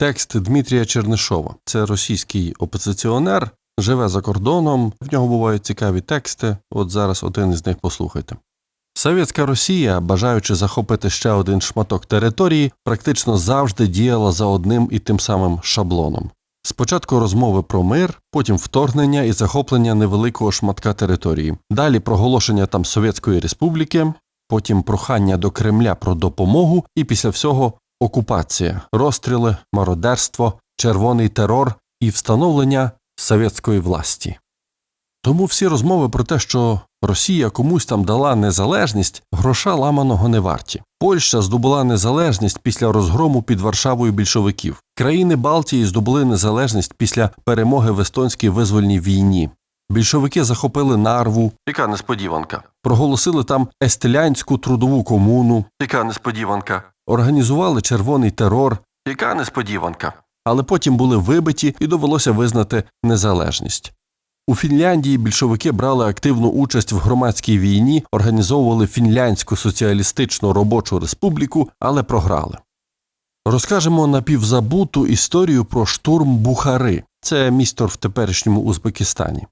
Текст Дмитрія Чернишова. Це російський опозиціонер, живе за кордоном. В нього бувають цікаві тексти. От зараз один із них послухайте. Совєтська Росія, бажаючи захопити ще один шматок території, практично завжди діяла за одним і тим самим шаблоном. Спочатку розмови про мир, потім вторгнення і захоплення невеликого шматка території, далі проголошення там Совєтської Республіки, потім прохання до Кремля про допомогу, і після всього окупація, розстріли, мародерство, червоний терор і встановлення совєтської власті. Тому всі розмови про те, що Росія комусь там дала незалежність, гроша ламаного не варті. Польща здобула незалежність після розгрому під Варшавою більшовиків. Країни Балтії здобули незалежність після перемоги в естонській визвольній війні. Більшовики захопили нарву, яка несподіванка. Проголосили там естелянську трудову комуну, яка несподіванка. Організували червоний терор, яка несподіванка. Але потім були вибиті і довелося визнати незалежність. У Фінляндії більшовики брали активну участь в громадській війні, організовували Фінляндську соціалістичну робочу республіку, але програли. Розкажемо напівзабуту історію про штурм Бухари. Це місто в теперішньому Узбекистані.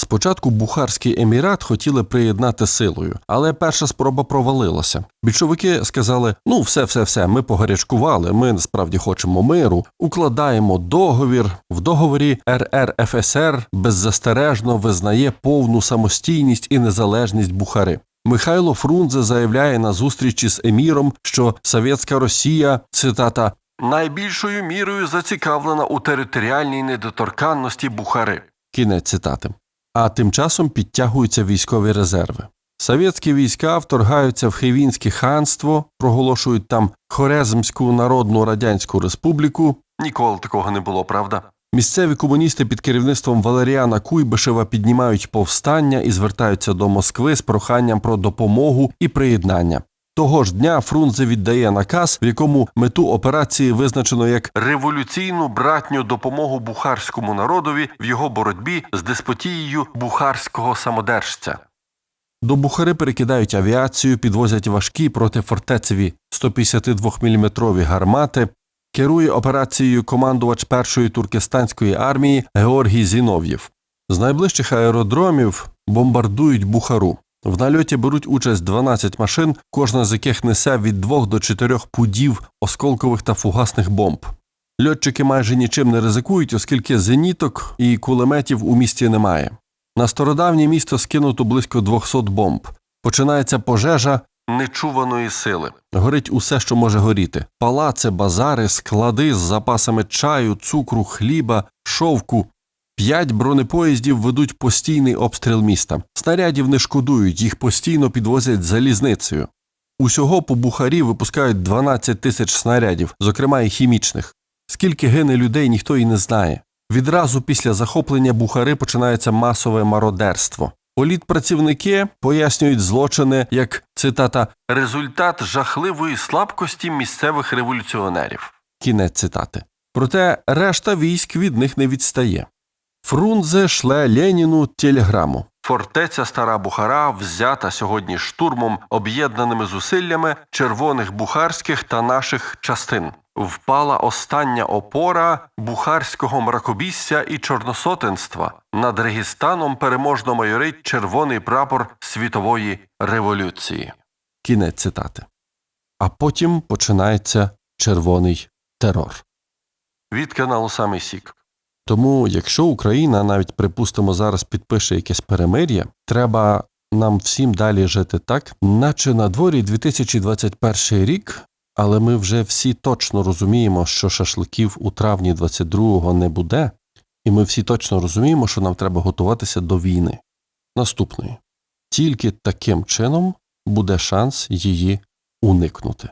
Спочатку Бухарський емірат хотіли приєднати силою, але перша спроба провалилася. Більшовики сказали: ну, все, все, все, ми погарячкували, ми насправді хочемо миру, укладаємо договір. В договорі РРФСР беззастережно визнає повну самостійність і незалежність Бухари. Михайло Фрунзе заявляє на зустрічі з еміром, що Совєтська Росія цитата найбільшою мірою зацікавлена у територіальній недоторканності Бухари. Кінець цитати. А тим часом підтягуються військові резерви. Совєтські війська вторгаються в Хивінське ханство, проголошують там Хорезмську Народну Радянську Республіку. Ніколи такого не було, правда? Місцеві комуністи під керівництвом Валеріана Куйбишева піднімають повстання і звертаються до Москви з проханням про допомогу і приєднання. Того ж дня Фрунзе віддає наказ, в якому мету операції визначено як революційну братню допомогу бухарському народові в його боротьбі з деспотією бухарського самодержця. До Бухари перекидають авіацію, підвозять важкі протифортецеві 152-мм гармати. Керує операцією командувач першої туркестанської армії Георгій Зінов'єв. З найближчих аеродромів бомбардують Бухару. В нальоті беруть участь 12 машин, кожна з яких несе від 2 до 4 пудів осколкових та фугасних бомб. Льотчики майже нічим не ризикують, оскільки зеніток і кулеметів у місті немає. На стародавнє місто скинуто близько 200 бомб. Починається пожежа нечуваної сили. Горить усе, що може горіти: палаци, базари, склади з запасами чаю, цукру, хліба, шовку. П'ять бронепоїздів ведуть постійний обстріл міста. Снарядів не шкодують, їх постійно підвозять залізницею. Усього по Бухарі випускають 12 тисяч снарядів, зокрема і хімічних. Скільки гине людей, ніхто і не знає. Відразу після захоплення Бухари починається масове мародерство. Політпрацівники пояснюють злочини як цитата результат жахливої слабкості місцевих революціонерів. Кінець цитати. Проте решта військ від них не відстає. Фрунзе шле Леніну телеграму. Фортеця Стара Бухара взята сьогодні штурмом об'єднаними зусиллями червоних бухарських та наших частин. Впала остання опора бухарського мракобісся і чорносотенства. Над Регістаном переможно майорить червоний прапор світової революції. Кінець цитати. А потім починається червоний терор. Від каналу Самий Сік. Тому, якщо Україна навіть припустимо зараз підпише якесь перемир'я, треба нам всім далі жити так, наче на дворі 2021 рік, але ми вже всі точно розуміємо, що шашликів у травні 22-го не буде, і ми всі точно розуміємо, що нам треба готуватися до війни наступної. Тільки таким чином буде шанс її уникнути.